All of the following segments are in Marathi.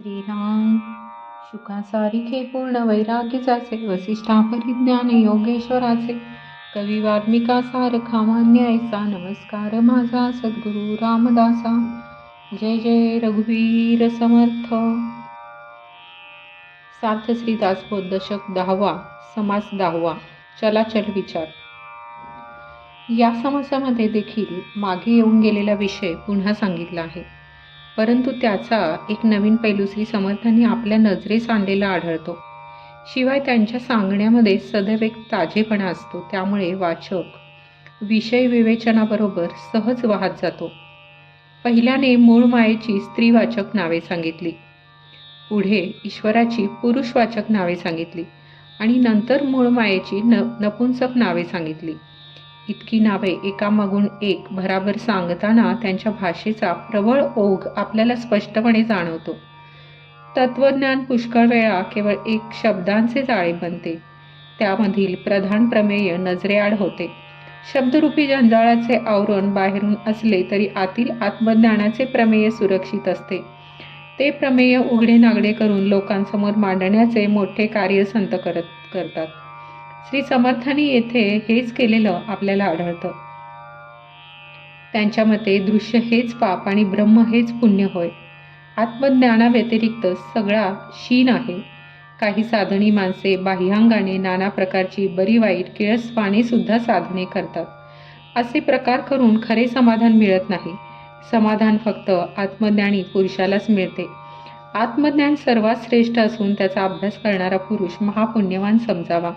श्रीराम। शुकासारिखे पूर्ण वैराग्याचे वसिष्ठा परिज्ञान योगेश्वराचे कवी वाल्मिका सारखा मान्य ऐसा नमस्कार माझा सद्गुरु रामदासा। जय जय रघुवीर समर्थ। सार्थ श्री दासबोध दशक दहावा समास दहावा चलाचल विचार। या समासामध्ये देखील मागे येऊन गेलेला विषय पुन्हा सांगितला आहे. परंतु त्याचा एक नवीन पैलू श्री समर्थांनी आपल्या नजरेस आणलेला आढळतो. शिवाय त्यांच्या सांगण्यामध्ये सदैव एक ताजेपणा असतो त्यामुळे वाचक विषय विवेचनाबरोबर सहज वाहत जातो. पहिल्याने मूळ मायेची स्त्रीवाचक नावे सांगितली. पुढे ईश्वराची पुरुषवाचक नावे सांगितली. आणि नंतर मूळ मायेची न नपुंसक नावे सांगितली. इतकी नावे एकामागून एक भराभर सांगताना त्यांच्या भाषेचा प्रबळ ओघ आपल्याला स्पष्टपणे जाणवतो. तत्वज्ञान पुष्कळ वेळा केवळ एक शब्दांचे जाळे बनते. त्यामधील प्रधान प्रमेय नजरेआड होते. शब्दरूपी जंजाळाचे आवरण बाहेरून असले तरी आतील आत्मज्ञानाचे प्रमेय सुरक्षित असते. ते प्रमेय उघडे नागडे करून लोकांसमोर मांडण्याचे मोठे कार्य संत करत करतात. श्री समर्थांनी येथे हेच केलेलं आपल्याला आढळतं. त्यांच्या मते दृश्य हेच पाप आणि ब्रह्म हेच पुण्य होय. आत्मज्ञानाव्यतिरिक्त सगळा शीन आहे. काही साधनी माणसे बाह्यांगाने नाना प्रकारची बरी वाईट किळसपाने सुद्धा साधने करतात. असे प्रकार करून खरे समाधान मिळत नाही. समाधान फक्त आत्मज्ञानी पुरुषालाच मिळते. आत्मज्ञान सर्वात श्रेष्ठ असून त्याचा अभ्यास करणारा पुरुष महापुण्यवान समजावा.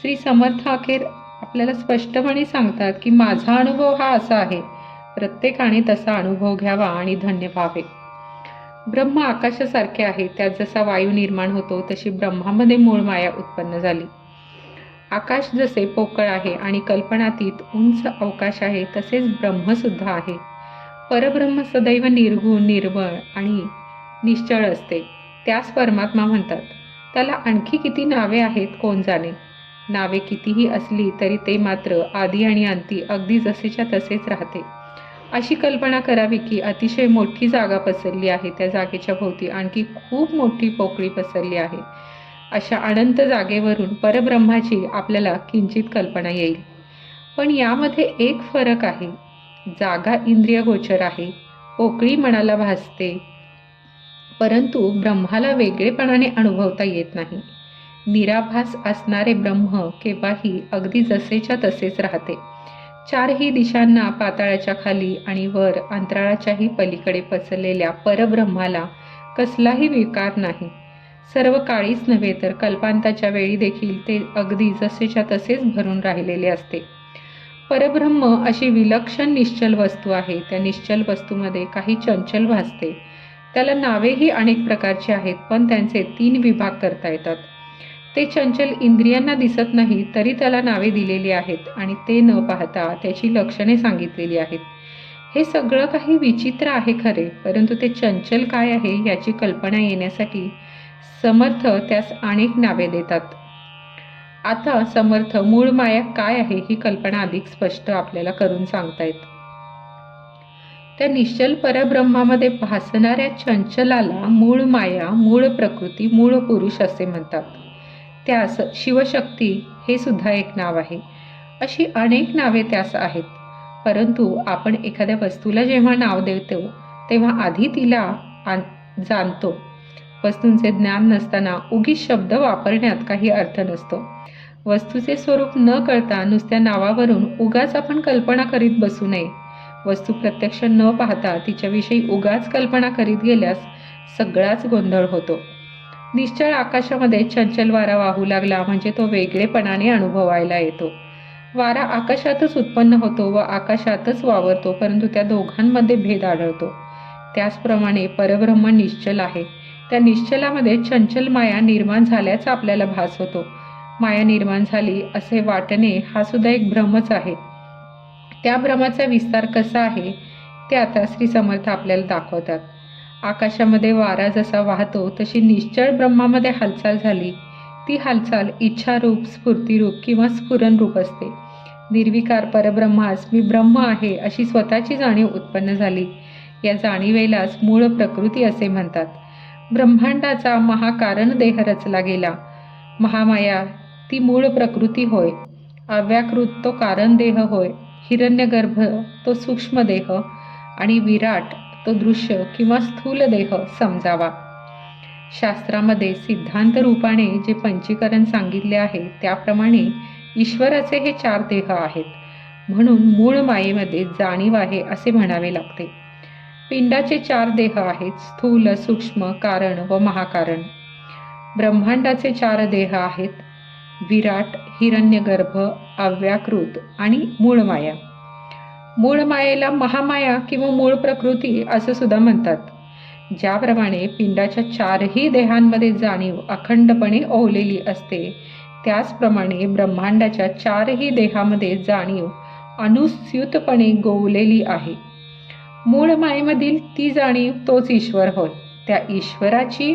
श्री समर्थ अखेर आपल्याला स्पष्टपणे सांगतात की माझा अनुभव हा असा आहे. प्रत्येकाने तसा अनुभव घ्यावा आणि धन्य व्हावे. ब्रह्म आकाशासारखे आहे. त्यात जसा वायू निर्माण होतो तशी ब्रह्मामध्ये मूळ माया उत्पन्न झाली. आकाश जसे पोकळ आहे आणि कल्पनातीत उंच अवकाश आहे तसेच ब्रह्मसुद्धा आहे. परब्रह्म सदैव निर्गुण निर्मळ आणि निश्चळ असते. त्यास परमात्मा म्हणतात. त्याला आणखी किती नावे आहेत कोण जाणे? नावे कितीही असली तरी ते मात्र आधी आणि अंती अगदी जसेच्या तसेच राहते. अशी कल्पना करावी की अतिशय मोठी जागा पसरली आहे त्या जागेच्या भोवती आणखी खूप मोठी पोकळी पसरली आहे. अशा अनंत जागेवरून परब्रह्माची आपल्याला किंचित कल्पना येईल. पण यामध्ये एक फरक आहे. जागा इंद्रिय गोचर आहे. पोकळी मनाला भासते. परंतु ब्रह्माला वेगळेपणाने अनुभवता येत नाही. निराभास असणारे ब्रह्म केव्हाही अगदी जसेच्या तसेच राहते. चारही दिशांना पाताळाच्या खाली आणि वर अंतराळाच्याही पलीकडे पसरलेल्या परब्रह्माला कसलाही विकार नाही. सर्व काळीच नव्हे तर कल्पांताच्या वेळी देखील ते अगदी जसेच्या तसेच भरून राहिलेले असते. परब्रह्म अशी विलक्षण निश्चल वस्तू आहे. त्या निश्चल वस्तूमध्ये काही चंचल भासते. त्याला नावेही अनेक प्रकारची आहेत पण त्यांचे तीन विभाग करता येतात. ते चंचल इंद्रियांना दिसत नाही तरी त्याला नावे दिलेली आहेत आणि ते न पाहता त्याची लक्षणे सांगितलेली आहेत. हे सगळं काही विचित्र आहे खरे परंतु ते चंचल काय आहे याची कल्पना येण्यासाठी समर्थ त्यास अनेक नावे देतात. आता समर्थ मूळ माया काय आहे ही कल्पना अधिक स्पष्ट आपल्याला करून सांगतायत. त्या निश्चल परब्रह्मामध्ये भासणाऱ्या चंचलाला मूळ माया मूळ प्रकृती मूळ पुरुष असे म्हणतात. त्यास शिवशक्ती हे सुद्धा एक नाव आहे. अशी अनेक नावे त्यास आहेत. परंतु आपण एखाद्या वस्तूला जेव्हा नाव देतो तेव्हा आधी तिला आण जाणतो. वस्तूंचे ज्ञान नसताना उगीच शब्द वापरण्यात काही अर्थ नसतो. वस्तूचे स्वरूप न कळता नुसत्या नावावरून उगाच आपण कल्पना करीत बसू नये. वस्तू प्रत्यक्ष न पाहता तिच्याविषयी उगाच कल्पना करीत गेल्यास सगळाच गोंधळ होतो. निश्चळ आकाशामध्ये चंचल वारा वाहू लागला म्हणजे तो वेगळेपणाने अनुभवायला येतो. वारा आकाशातच उत्पन्न होतो व आकाशातच वावरतो परंतु त्या दोघांमध्ये भेद आढळतो. त्याचप्रमाणे परब्रह्म निश्चल आहे. त्या निश्चलामध्ये चंचल माया निर्माण झाल्याचा आपल्याला भास होतो. माया निर्माण झाली असे वाटणे हा सुद्धा एक भ्रमच आहे. त्या भ्रमाचा विस्तार कसा आहे ते आता श्री समर्थ आपल्याला दाखवतात. आकाशामध्ये वारा जसा वाहतो तशी निश्चळ ब्रह्मामध्ये हालचाल झाली. ती हालचाल इच्छारूप स्फूर्तिरूप किंवा स्फुरणरूप असते. निर्विकार परब्रह्मास मी ब्रह्म आहे अशी स्वतःची जाणीव उत्पन्न झाली. या जाणीवेलाच मूळ प्रकृती असे म्हणतात. ब्रह्मांडाचा महाकारण देह रचला गेला. महामाया ती मूळ प्रकृती होय. अव्याकृत तो कारण देह होय. हिरण्यगर्भ तो सूक्ष्म देह. आणि विराट तो दृश्य किंवा स्थूल देह समजावा. शास्त्रामध्ये सिद्धांत रूपाने जे पंचीकरण सांगितले आहे त्याप्रमाणे ईश्वराचे हे चार देह आहेत. म्हणून मूळ मायेमध्ये जाणीव आहे असे म्हणावे लागते. पिंडाचे चार देह आहेत स्थूल सूक्ष्म कारण व महाकारण. ब्रह्मांडाचे चार देह आहेत विराट हिरण्यगर्भ अव्याकृत आणि मूळ माया. मूळ मायेला महामाया किंवा मूळ प्रकृती असं सुद्धा म्हणतात. ज्याप्रमाणे पिंडाच्या चारही देहांमध्ये जाणीव अखंडपणे ओवलेली असते त्याचप्रमाणे ब्रह्मांडाच्या चारही देहामध्ये जाणीव अनुस्यूतपणे गोवलेली आहे. मूळ मायेमधील ती जाणीव तोच ईश्वर होय. त्या ईश्वराची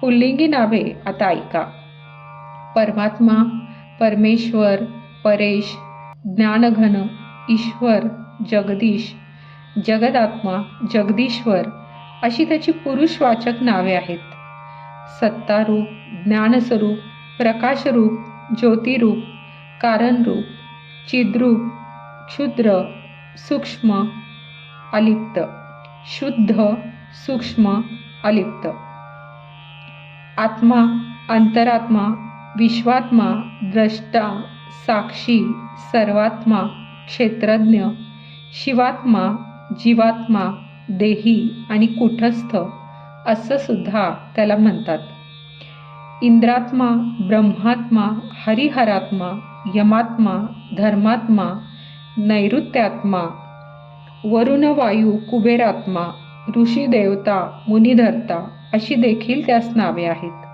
पुल्लिंगी नावे आता ऐका. परमात्मा परमेश्वर परेश ज्ञानघन ईश्वर जगदीश. जगदात्मा जगदीश्वर अशी त्याची पुरुषवाचक नावे आहेत. सत्तारूप ज्ञानस्वरूप प्रकाशरूप ज्योतिरूप कारणरूप चिद्रूप क्षुद्र सूक्ष्म अलिप्त. शुद्ध सूक्ष्म अलिप्त. आत्मा अंतरात्मा विश्वात्मा द्रष्टा साक्षी सर्वात्मा क्षेत्रज्ञ शिवात्मा जीवात्मा देही आणि कुठस्थ असं सुद्धा त्याला म्हणतात. इंद्रात्मा ब्रह्मात्मा हरिहरात्मा यमात्मा धर्मात्मा नैऋत्यात्मा वरुण वायू कुबेरात्मा ऋषी देवता मुनिधर्ता अशी देखील त्यास नावे आहेत.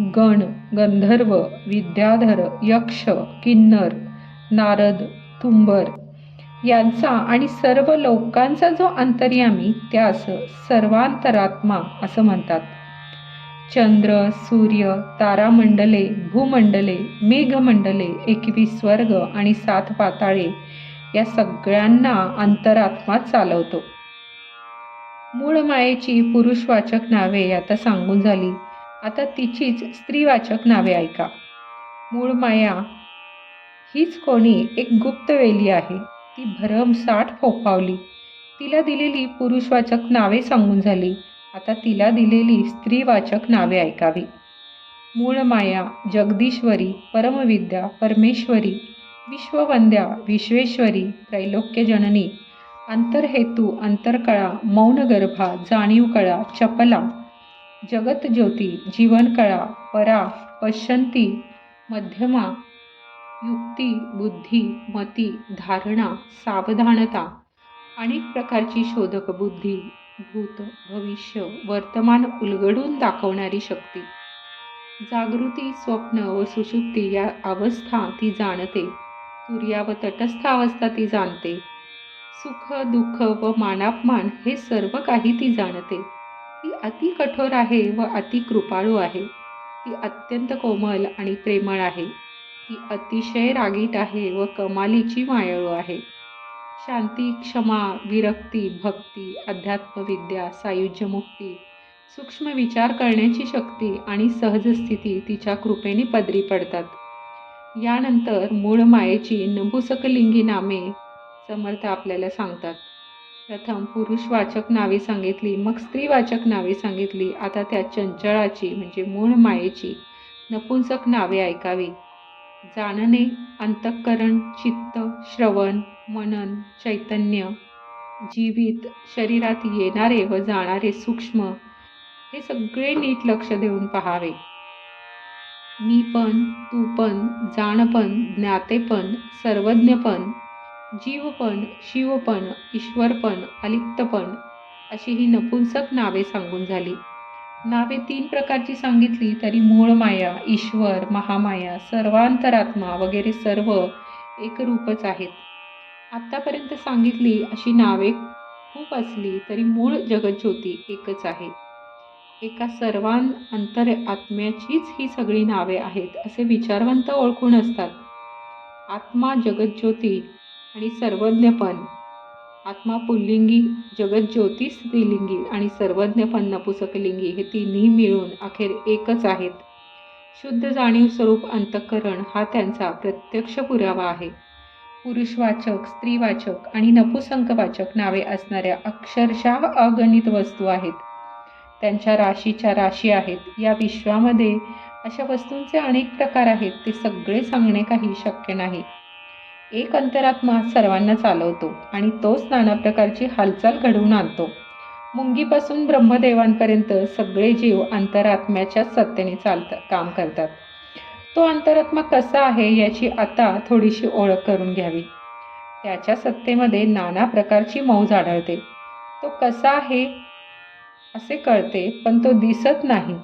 गण गंधर्व विद्याधर यक्ष किन्नर नारद तुंबर यांचा आणि सर्व लोकांचा जो अंतर्यामी त्यास सर्वांतरात्मा असं म्हणतात. चंद्र सूर्य तारामंडले भूमंडले मेघमंडले एकवीस स्वर्ग आणि सात पाताळे या सगळ्यांना अंतरात्मा चालवतो. मूळ मायेची पुरुषवाचक नावे आता सांगून झाली. आता तिचीच स्त्रीवाचक नावे ऐका. मूळ माया हीच कोणी एक गुप्त वेली आहे. ती भरमसाठ फोफावली. तिला दिलेली पुरुषवाचक नावे सांगून झाली. आता तिला दिलेली स्त्रीवाचक नावे ऐकावी. मूळ माया जगदीश्वरी परमविद्या परमेश्वरी विश्ववंद्या विश्वेश्वरी त्रैलोक्यजननी अंतरहेतू अंतरकळा मौनगर्भा जाणीवकळा चपला जगतज्योती जीवनकळा परा पश्यंती मध्यमा युक्ती बुद्धी मती धारणा सावधानता अनेक प्रकारची शोधक बुद्धी भूत भविष्य वर्तमान उलगडून दाखवणारी शक्ती. जागृती स्वप्न व सुशुक्ती या अवस्था ती जाणते. तुर्या व तटस्थ अवस्था ती जाणते. सुख दुःख व मानापमान हे सर्व काही ती जाणते. ती अति कठोर आहे व अति कृपाळू आहे. ती अत्यंत कोमल आणि प्रेमळ आहे. ती अतिशय रागीट आहे व कमालीची मायाळू आहे. शांती क्षमा विरक्ती भक्ती अध्यात्मविद्या सायुज्यमुक्ती सूक्ष्म विचार करण्याची शक्ती आणि सहज स्थिती तिच्या कृपेने पदरी पडतात. यानंतर मूळ मायेची नपुसकलिंगी नामे समर्थ आपल्याला सांगतात. प्रथम पुरुषवाचक नावे सांगितली मग स्त्रीवाचक नावे सांगितली. आता त्या चंचळाची म्हणजे मूळ मायेची नपुंसक नावे ऐकावी. जाणणे अंतःकरण चित्त श्रवण मनन चैतन्य जीवित शरीरात येणारे व जाणारे सूक्ष्म हे सगळे नीट लक्ष देऊन पहावे. मी पण तू पण जाणपण ज्ञातेपण सर्वज्ञपण जीवपण शिवपण ईश्वरपण अलिप्तपण अशी ही नपुंसक नावे सांगून झाली. नावे तीन प्रकारची सांगितली तरी मूळ माया ईश्वर महामाया सर्वांतरात्मा वगैरे सर्व एकरूपच आहेत. आत्तापर्यंत सांगितली अशी नावे खूप असली तरी मूळ जगज्योती एकच आहे. एका सर्वां अंतर आत्म्याचीच ही सगळी नावे आहेत असे विचारवंत ओळखून असतात. आत्मा जगज्योती आणि सर्वज्ञपण आत्मा पुल्लिंगी जगत ज्योती स्त्रीलिंगी आणि सर्वज्ञ पण नपुसकलिंगी हे तिन्ही मिळून अखेर एकच आहेत. शुद्ध जाणीव स्वरूप अंतःकरण हा त्यांचा प्रत्यक्ष पुरावा आहे. पुरुषवाचक स्त्रीवाचक आणि नपुसंकवाचक नावे असणाऱ्या अक्षरशः अगणित वस्तू आहेत. त्यांच्या राशीच्या राशी आहेत. या विश्वामध्ये अशा वस्तूंचे अनेक प्रकार आहेत ते सगळे सांगणे काही शक्य नाही. एक अंतरात्मा सर्वांना चालवतो आणि तोच नाना प्रकारची हालचाल घडवून आणतो. मुंगीपासून ब्रह्मदेवांपर्यंत सगळे जीव अंतरात्म्याच्याच सत्तेने चालतात काम करतात. तो अंतरात्मा कसा आहे याची आता थोडीशी ओळख करून घ्यावी. त्याच्या सत्तेमध्ये नाना प्रकारची मौज आढळते. तो कसा आहे असे कळते पण तो दिसत नाही.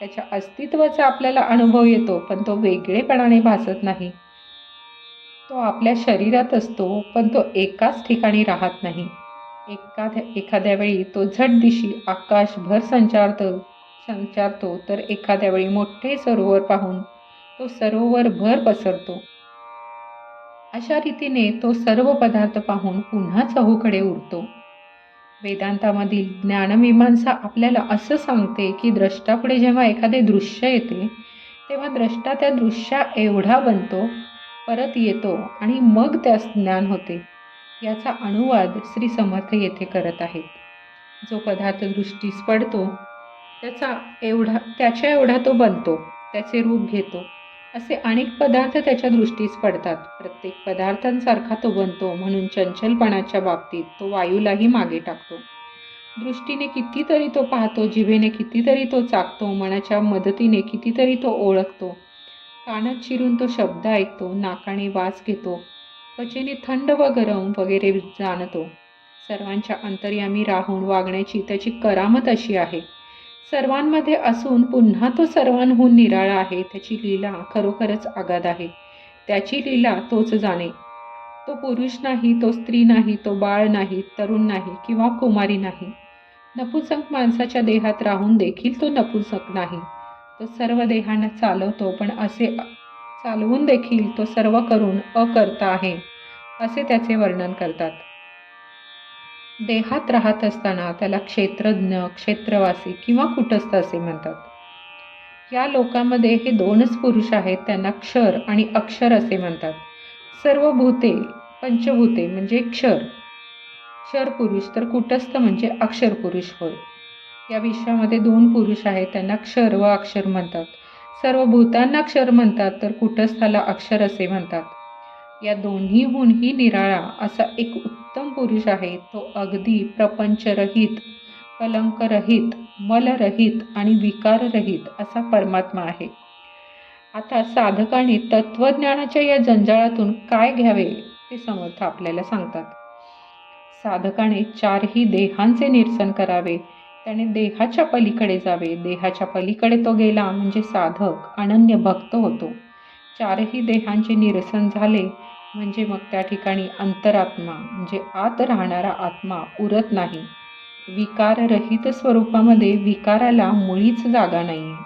त्याच्या अस्तित्वाचा आपल्याला अनुभव येतो पण तो वेगळेपणाने भासत नाही. तो आपल्या शरीरात असतो पण तो एकाच ठिकाणी राहत नाही. एखाद्या एखाद्या वेळी तो झट दिशी आकाशभर संचारतो संचारतो तर एखाद्या वेळी मोठे सरोवर पाहून तो सरोवरभर पसरतो. अशा रीतीने तो सर्व पदार्थ पाहून पुन्हा चहूकडे उरतो वेदांतामधील ज्ञानमीमांसा आपल्याला असं सांगते की द्रष्टापुढे जेव्हा एखादे दृश्य येते तेव्हा द्रष्टा त्या दृश्या एवढा बनतो परत येतो आणि मग त्यास ज्ञान होते. याचा अनुवाद श्री समर्थ येथे करत आहेत. जो पदार्थ दृष्टीस पडतो त्याचा एवढा त्याच्या एवढा तो बनतो त्याचे रूप घेतो. असे अनेक पदार्थ त्याच्या दृष्टीस पडतात. प्रत्येक पदार्थांसारखा तो बनतो म्हणून चंचलपणाच्या बाबतीत तो वायूलाही मागे टाकतो. दृष्टीने कितीतरी तो पाहतो जिभेने कितीतरी तो चाकतो मनाच्या मदतीने कितीतरी तो ओळखतो. कानात चिरून तो शब्द ऐकतो नाकाने वास घेतो त्वचेने थंड व गरम वगैरे जाणतो. सर्वांच्या अंतर्यामी राहून वागण्याची त्याची करामत अशी आहे. सर्वांमध्ये असून पुन्हा तो सर्वांहून निराळा आहे त्याची लीला खरोखरच आगाध आहे. त्याची लीला तोच जाणे. तो पुरुष नाही तो स्त्री नाही तो बाळ नाही तरुण नाही किंवा कुमारी नाही. नपुंसक माणसाच्या देहात राहून देखील तो नपुसक नाही. तो सर्व देहांना चालवतो पण असे चालवून देखील तो सर्व करून अकर्ता आहे असे त्याचे वर्णन करतात. देहात राहत असताना त्याला क्षेत्रज्ञ क्षेत्रवासी किंवा कुटस्थ असे म्हणतात. या लोकांमध्ये हे दोनच पुरुष आहेत त्यांना क्षर आणि अक्षर असे म्हणतात. सर्व भूते पंचभूते म्हणजे क्षर. क्षर पुरुष तर कुटस्थ म्हणजे अक्षर पुरुष होय. या विश्वामध्ये दोन पुरुष आहेत त्यांना क्षर व अक्षर म्हणतात. सर्व भूतांना क्षर म्हणतात तर कुटस्थाला अक्षर असे म्हणतात. या दोन्हीहूनही निराळा असा एक उत्तम पुरुष आहे. तो अगदी प्रपंचरहित कलंकरहित मलरहित आणि विकाररहित असा परमात्मा आहे. आता साधकाने तत्वज्ञानाच्या या जंजाळातून काय घ्यावे ते समर्थ आपल्याला सांगतात. साधकाने चारही देहांचे निरसन करावे त्याने देहाच्या पलीकडे जावे. देहाच्या पलीकडे तो गेला म्हणजे साधक अनन्य भक्त होतो. चारही देहांचे निरसन झाले म्हणजे मग त्या ठिकाणी अंतरात्मा म्हणजे आत राहणारा आत्मा उरत नाही. विकाररहित स्वरूपामध्ये विकाराला मुळीच जागा नाही आहे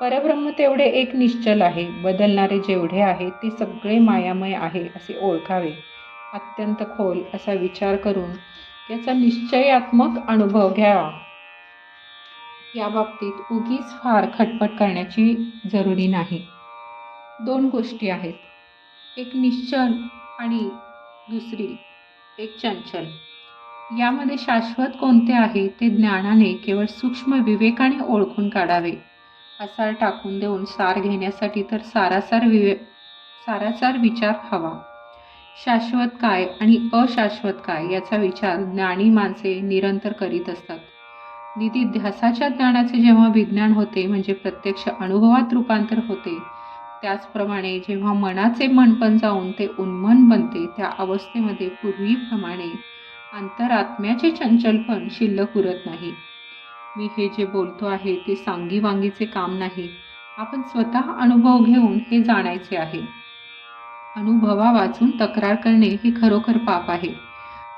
परब्रह्म तेवढे एक निश्चल आहे. बदलणारे जेवढे आहे ते सगळे मायामय आहे असे ओळखावे. अत्यंत खोल असा विचार करून याचा निश्चयात्मक अनुभव घ्यावा या बाबतीत उगीच फार खटपट करण्याची जरुरी नाही. दोन गोष्टी आहेत. एक निश्चल आणि दुसरी एक चंचल. यामध्ये शाश्वत कोणते आहे ते ज्ञानाने केवळ सूक्ष्म विवेकाने ओळखून काढावे. असार टाकून देऊन सार घेण्यासाठी तर सारासार विवे सारासार विचार हवा. शाश्वत काय आणि अशाश्वत काय याचा विचार ज्ञानी माणसे निरंतर करीत असतात. निधिध्यासाच्या ज्ञानाचे जेव्हा विज्ञान होते म्हणजे प्रत्यक्ष अनुभवात रूपांतर होते त्याचप्रमाणे जेव्हा मनाचे मनपण जाऊन ते उन्मन बनते त्या अवस्थेमध्ये पूर्वीप्रमाणे अंतरात्म्याचे चंचलपण शिल्लक उरत नाही. मी हे जे बोलतो आहे ते सांगी वांगीचे काम नाही. आपण स्वतः अनुभव घेऊन हे जाणायचे आहे. अनुभवा वाचून तक्रार करणे हे खरोखर पाप आहे.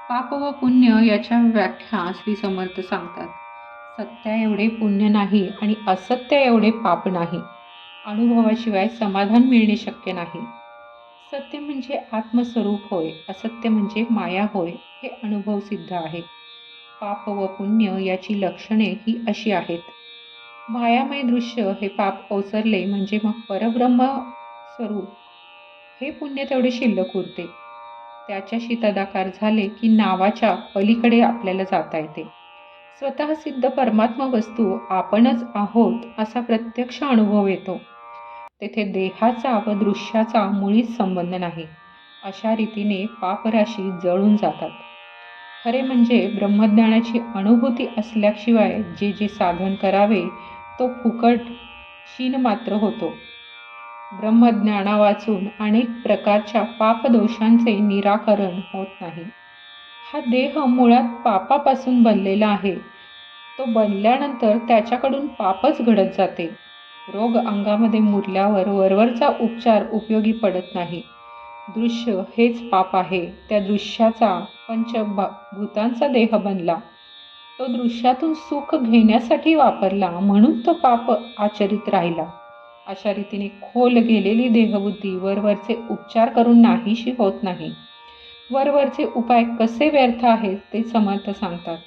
पाप व पुण्य याच्या व्याख्या श्री समर्थ सांगतात. सत्या एवढे पुण्य नाही आणि असत्य एवढे पाप नाही. अनुभवाशिवाय समाधान मिळणे शक्य नाही. सत्य म्हणजे आत्मस्वरूप होय असत्य म्हणजे माया होय हे अनुभव सिद्ध आहे. पाप व पुण्य याची लक्षणे ही अशी आहेत. मायामय दृश्य हे पाप ओसरले म्हणजे मग परब्रह्म स्वरूप. हे पुण्य तेवढे शिल्लक उरते. त्याच्याशी तदाकार झाले की नावाच्या पलीकडे आपल्याला जाता येते. स्वतः सिद्ध परमात्मा वस्तू आपणच आहोत असा प्रत्यक्ष अनुभव येतो. तेथे देहाचा व दृश्याचा मुळीच संबंध नाही. अशा रीतीने पापराशी जळून जातात. खरे म्हणजे ब्रह्मज्ञानाची अनुभूती असल्याशिवाय जे जे साधन करावे तो फुकट क्षीण मात्र होतो. ब्रह्मज्ञाना वाचून अनेक प्रकारच्या पापदोषांचे निराकरण होत नाही. हा देह मुळात पापापासून बनलेला आहे. तो बनल्यानंतर त्याच्याकडून पापच घडत जाते. रोग अंगामध्ये मुरल्यावर वरवरचा उपचार उपयोगी पडत नाही. दृश्य हेच पाप आहे. त्या दृश्याचा पंच भूतांचा देह बनला. तो दृश्यातून सुख घेण्यासाठी वापरला म्हणून तो पाप आचरित राहिला. अशा रीतीने खोल गेलेली देहबुद्धी वरवरचे उपचार करून नाहीशी होत नाही. वरवरचे उपाय कसे व्यर्थ आहेत ते समर्थ सांगतात.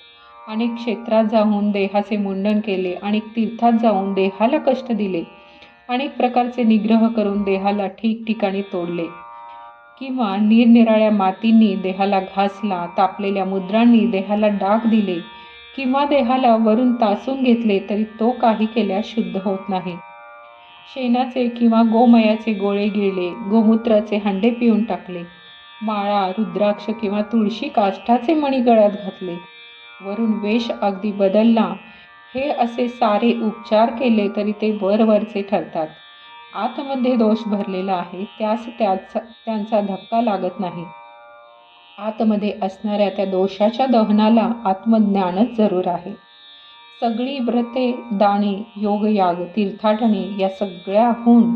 अनेक क्षेत्रात जाऊन देहाचे मुंडन केले आणि तीर्थात जाऊन देहाला कष्ट दिले अनेक प्रकारचे निग्रह करून देहाला ठिकठिकाणी तोडले. किंवा निरनिराळ्या मातींनी देहाला घासला तापलेल्या मुद्रांनी देहाला डाग दिले किंवा देहाला वरून तासून घेतले तरी तो काही केल्यास शुद्ध होत नाही. शेणाचे किंवा गोमयाचे गोळे गिळले गोमूत्राचे हंडे पिऊन टाकले. माळा रुद्राक्ष किंवा तुळशी काष्ठाचे मणी गळ्यात घातले. वरून वेश अगदी बदलला. हे असे सारे उपचार केले तरी ते वरवरचे ठरतात. आतमध्ये दोष भरलेला आहे त्यास त्याचा त्यांचा धक्का लागत नाही. आतमध्ये असणाऱ्या त्या दोषाच्या दहनाला आत्मज्ञानच जरूर आहे. सगळी व्रते दाणे योगयाग तीर्थाटने या सगळ्याहून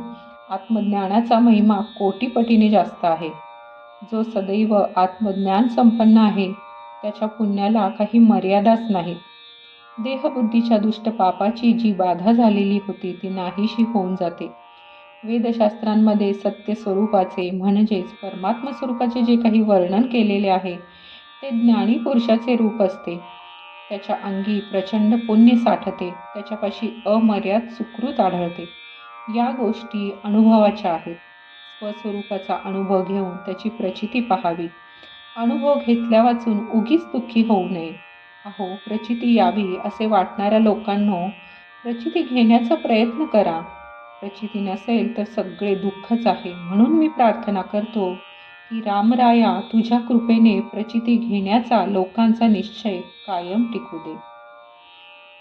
आत्मज्ञानाचा महिमा कोटीपटीने जास्त आहे. जो सदैव आत्मज्ञान संपन्न आहे त्याच्या पुण्याला काही मर्यादाच नाहीत. देहबुद्धीच्या दुष्ट पापाची जी बाधा झालेली होती ती नाहीशी होऊन जाते. वेदशास्त्रांमध्ये सत्य स्वरूपाचे म्हणजेच परमात्म स्वरूपाचे जे काही वर्णन केलेले आहे ते ज्ञानी पुरुषाचे रूप असते. त्याच्या अंगी प्रचंड पुण्य साठते त्याच्यापाशी अमर्याद सुकृत आढळते. या गोष्टी अनुभवाच्या आहेत. स्वस्वरूपाचा अनुभव घेऊन त्याची प्रचिती पाहावी. अनुभव घेतल्या वाचून उगीच दुःखी होऊ नये. अहो प्रचिती यावी असे वाटणाऱ्या लोकांनो प्रचिती घेण्याचा प्रयत्न करा. प्रचिती नसेल तर सगळे दुःखच आहे. म्हणून मी प्रार्थना करतो की रामराया तुझ्या कृपेने प्रचिती घेण्याचा लोकांचा निश्चय कायम टिकू दे.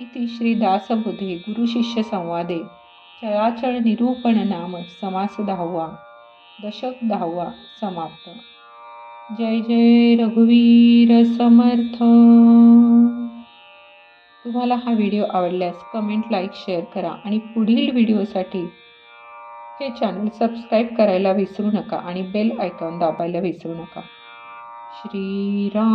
इति श्री दासबुधे गुरुशिष्य संवादे. चळाचळ निरूपण नाम समास दहावा दशक दहावा समाप्त. जय जय रघुवीर समर्थ. तुम्हाला हा व्हिडिओ आवडल्यास कमेंट लाईक शेअर करा आणि पुढील व्हिडिओसाठी हे चॅनल सबस्क्राईब करायला विसरू नका आणि बेल आयकॉन दाबायला विसरू नका. श्रीराम.